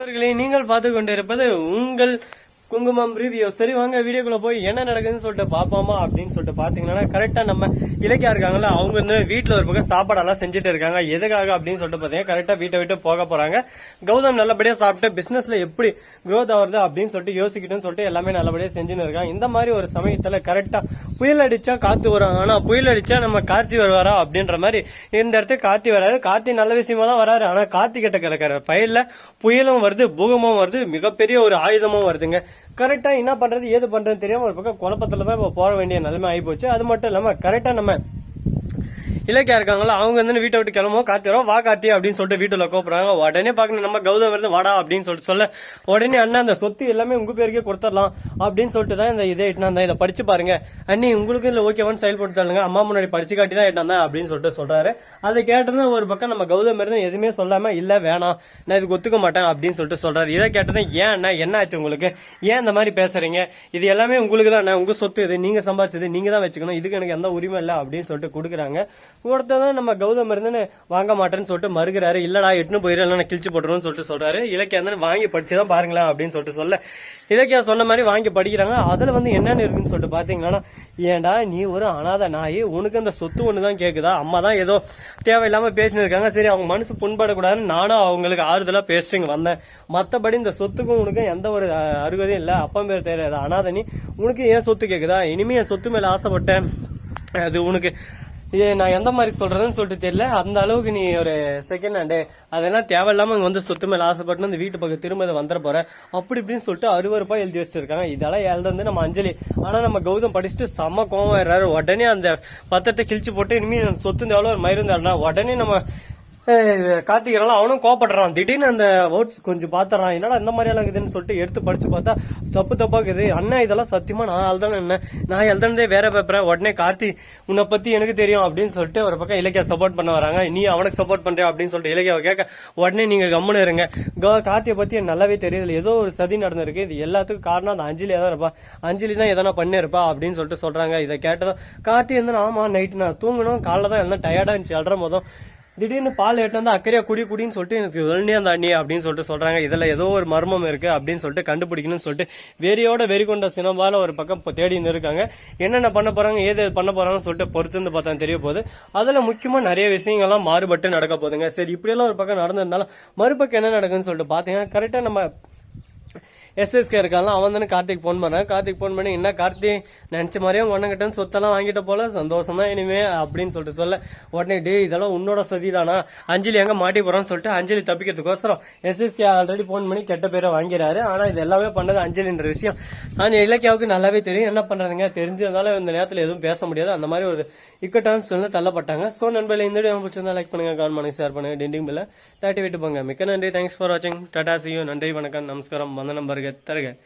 நண்பர்களே நீங்கள் பார்த்து கொண்டிருப்பது உங்கள் குங்குமம் ரிவ்யூ சரி வாங்க வீடியோக்குள்ள போய் என்ன நடக்குதுன்னு சொல்லிட்டு பாப்போமா அப்படின்னு சொல்லிட்டு பாத்தீங்கன்னா கரெக்டா நம்ம இலக்கியா இருக்காங்கல்ல அவங்க வந்து வீட்டுல ஒரு பக்கம் சாப்பாடெல்லாம் செஞ்சுட்டு இருக்காங்க. எதுக்காக அப்படின்னு சொல்லிட்டு பாத்தீங்கன்னா கரெக்டா வீட்டை விட்டு போக போறாங்க. கௌதம் நல்லபடியா சாப்பிட்டு பிசினஸ்ல எப்படி க்ரோத் ஆகுறது அப்படின்னு சொல்லிட்டு யோசிக்கிட்டுன்னு சொல்லிட்டு எல்லாமே நல்லபடியா செஞ்சுன்னு இருக்காங்க. இந்த மாதிரி ஒரு சமயத்துல கரெக்டா புயல் அடிச்சா காத்து வரும். ஆனா புயல் அடிச்சா நம்ம கார்த்தி வருவாரா அப்படின்ற மாதிரி இந்த இடத்துக்கு கார்த்தி வராரு. கார்த்தி நல்ல விஷயமா தான் வராரு. ஆனா கார்த்தி கிட்ட கிடக்கிற ஃபைல்ல புயலும் வருது பூகமும் வருது மிகப்பெரிய ஒரு ஆயுதமும் வருதுங்க. கரெக்டா என்ன பண்றது ஏது பண்றதுன்னு தெரியாம ஒரு பக்கம் குழப்பத்துல தான் இப்ப போற வேண்டிய நிலைமை ஆகி போச்சு அது மட்டும் இல்லாம கரெக்டா நம்ம இலக்கியா இருக்காங்களா அவங்க வந்து வீட்டை விட்டு கிளம்பும் காத்தி வா காத்தி அப்படின்னு சொல்லிட்டு வீட்டுல கூப்பிடுறாங்க. உடனே பாக்கணும் நம்ம கௌதம் இருந்து வாடா அப்படின்னு சொல்லிட்டு சொல்ல உடனே அண்ணா அந்த சொத்து எல்லாமே உங்க பேருக்கே கொடுத்துடலாம் அப்படின்னு சொல்லிட்டு தான் இந்த இதை எட்டினா இதை படிச்சு பாருங்க. அண்ணி உங்களுக்கு இல்ல ஓகேவான்னு செயல்படுத்தாளுங்க அம்மா முன்னாடி படிச்சு காட்டி தான் எட்டினா அப்படின்னு சொல்லிட்டு சொல்றாரு. அதை கேட்டதும் ஒரு பக்கம் நம்ம கௌதம் இருந்து எதுவுமே சொல்லாம இல்ல வேணாம் நான் இதுக்கு ஒத்துக்க மாட்டேன் அப்படின்னு சொல்லிட்டு சொல்றாரு. இதை கேட்டதும் ஏன் அண்ணா என்ன ஆச்சு உங்களுக்கு? ஏன் இந்த மாதிரி பேசுறீங்க? இது எல்லாமே உங்களுக்கு தான் உங்க சொத்து இது நீங்க சம்பாரிச்சது நீங்க தான் வச்சுக்கணும். இதுக்கு எனக்கு எந்த உரிமை இல்லை? அப்படின்னு சொல்லிட்டு கொடுக்குறாங்க. ஒருத்தர் நம்ம கௌதம் இருந்துன்னு வாங்க மாட்டேன்னு சொல்லிட்டு மறுக்கிறாரு. இல்லடா எட்டுன்னு போயிரு நான் கிழிச்சு போட்டுருன்னு சொல்லிட்டு சொல்றாரு. இலக்கியா வந்து வாங்கி படிச்சுதான் பாருங்களேன் அப்படின்னு சொல்லிட்டு சொல்ல. இலக்கியா சொன்ன மாதிரி வாங்கி படிக்கிறாங்க. அதுல வந்து என்னென்னு இருக்குன்னு சொல்லிட்டு பாத்தீங்கன்னா ஏன்டா நீ ஒரு அனாதை நாய் உனக்கு அந்த சொத்து ஒன்று தான் கேக்குதா? அம்மா தான் ஏதோ தேவையில்லாம பேசின்னு இருக்காங்க சரி அவங்க மனசு புண்படக்கூடாதுன்னு நானும் அவங்களுக்கு ஆறுதலா பேசிட்டு வந்தேன். மத்தபடி இந்த சொத்துக்கும் உனக்கும் எந்த ஒரு அருகதையும் இல்ல. அப்பா பேர் தெரியாது அனாதை நீ உனக்கு ஏன் சொத்து கேக்குதா? இனிமே என் சொத்து மேல ஆசைப்பட்டேன். அது உனக்கு இது நான் எந்த மாதிரி சொல்றதுன்னு சொல்லிட்டு தெரியல. அந்த அளவுக்கு நீ ஒரு செகண்ட் ஹேண்டு அதெல்லாம் தேவையில்லாம இங்க வந்து சொத்து மேல ஆசைப்பட்டு இந்த வீட்டு பக்கம் திரும்ப இதை வந்துட போற. அப்படி இப்படின்னு சொல்லிட்டு அறுபது எழுதி வச்சுட்டு இருக்காங்க இதெல்லாம் எழுதுறது நம்ம அஞ்சலி. ஆனா நம்ம கௌதம் படிச்சுட்டு செம்ம கோவம் உடனே அந்த பத்திரத்தை கிழிச்சு போட்டு இனிமேல் சொத்து இந்த எவ்வளவு மயிருந்தாருனா உடனே நம்ம கார்த்திகரெல்லாம் அவனும் கோபப்படுறான் திடீர்னு அந்த ஓட்ஸ் கொஞ்சம் பாத்துறான். என்னடா இந்த மாதிரியெல்லாம் இருக்குதுன்னு சொல்லிட்டு எடுத்து படிச்சு பார்த்தா தப்பு தப்பா இருக்குது. அண்ணா இதெல்லாம் சத்தியமா நான் எழுதானே என்ன? நான் எழுதுனதே வேற பேப்பரை உடனே கார்த்தி உன்னை பத்தி எனக்கு தெரியும் அப்படின்னு சொல்லிட்டு ஒரு பக்கம் இலக்கியா சப்போர்ட் பண்ண வராங்க. நீ அவனுக்கு சப்போர்ட் பண்ற அப்படின்னு சொல்லிட்டு இலக்கியாவை கேட்க உடனே நீங்க கம்முன்னு இருங்க. கார்த்தியை பத்தி எனக்கு நல்லாவே தெரியுது ஏதோ ஒரு சதி நடந்திருக்கு. இது எல்லாத்துக்கும் காரணம் அந்த அஞ்சலியா தான் இருப்பா. அஞ்சலி தான் எதனா பண்ணிருப்பா அப்படின்னு சொல்லிட்டு சொல்றாங்க. இதை கேட்டதும் கார்த்தி வந்து ஆமா நைட்டு நான் தூங்கணும். காலைல தான் எல்லாம் டயர்டா இருந்துச்சு. அல்ற போதும். திடீர்னு பால் எட்டு வந்து அக்கறையா குடி குடின்னு சொல்லிட்டு எனக்கு வெள்ளனே அந்த அண்ணி அப்படின்னு சொல்லிட்டு சொல்றாங்க. இதுல ஏதோ ஒரு மர்மம் இருக்கு அப்படின்னு சொல்லிட்டு கண்டுபிடிக்கணும்னு சொல்லிட்டு வெறியோட வெறி கொண்ட சினம்பால ஒரு பக்கம் இப்போ தேடின்னு இருக்காங்க என்னென்ன பண்ண போறாங்க ஏது பண்ண போறாங்கன்னு சொல்லிட்டு பொறுத்துன்னு பார்த்தா தெரிய போகுது. அதுல முக்கியமா நிறைய விஷயங்கள்லாம் மாறுபட்டு நடக்க போகுதுங்க. சரி இப்படியெல்லாம் ஒரு பக்கம் நடந்திருந்தாலும் மறுபக்கம் என்ன நடக்குன்னு சொல்லிட்டு பாத்தீங்கன்னா கரெக்டா நம்ம எஸ்எஸ்கே இருக்காங்க அவன் தானே கார்த்திக் ஃபோன் பண்ணான். கார்த்திக் ஃபோன் பண்ணி என்ன கார்த்திக் நினைச்ச மாதிரியே உங்க அண்ணன் சொத்தெல்லாம் வாங்கிட்ட போல? சந்தோஷம் தான் இனிமே அப்படின்னு சொல்லிட்டு சொல்ல. உடனே டே இதெல்லாம் உன்னோட சதிதானா? அஞ்சலி எங்க மாட்டி போறான்னு சொல்லிட்டு அஞ்சலி தப்பிக்கிறதுக்கோசரம் எஸ்எஸ்கே ஆல்ரெடி ஃபோன் பண்ணி கெட்ட பேரை வாங்கிறாரு. ஆனா இது எல்லாமே பண்ணது அஞ்சலின்ற விஷயம். ஆனா இலக்கியாவுக்கு நல்லாவே தெரியும். என்ன பண்றதுங்க? தெரிஞ்சதுனால இந்த நேரத்தில் எதுவும் பேச முடியாது. அந்த மாதிரி ஒரு இக்கட்டான சூழ்நிலை தள்ளப்பட்டாங்க. சோ நண்பர்கள் இந்த வீடியோ பிடிச்சிருந்தா லைக் பண்ணுங்க கமெண்ட் பண்ணுங்க ஷேர் பண்ணுங்க டிண்டிங் பில்ல தாட்டி விட்டு போங்க மிக்க நன்றி. தேங்க்ஸ் ஃபார் வாட்சிங் டாடா சியூ நன்றி வணக்கம். நமஸ்காரம். வந்தனம் අරගත් අරගත්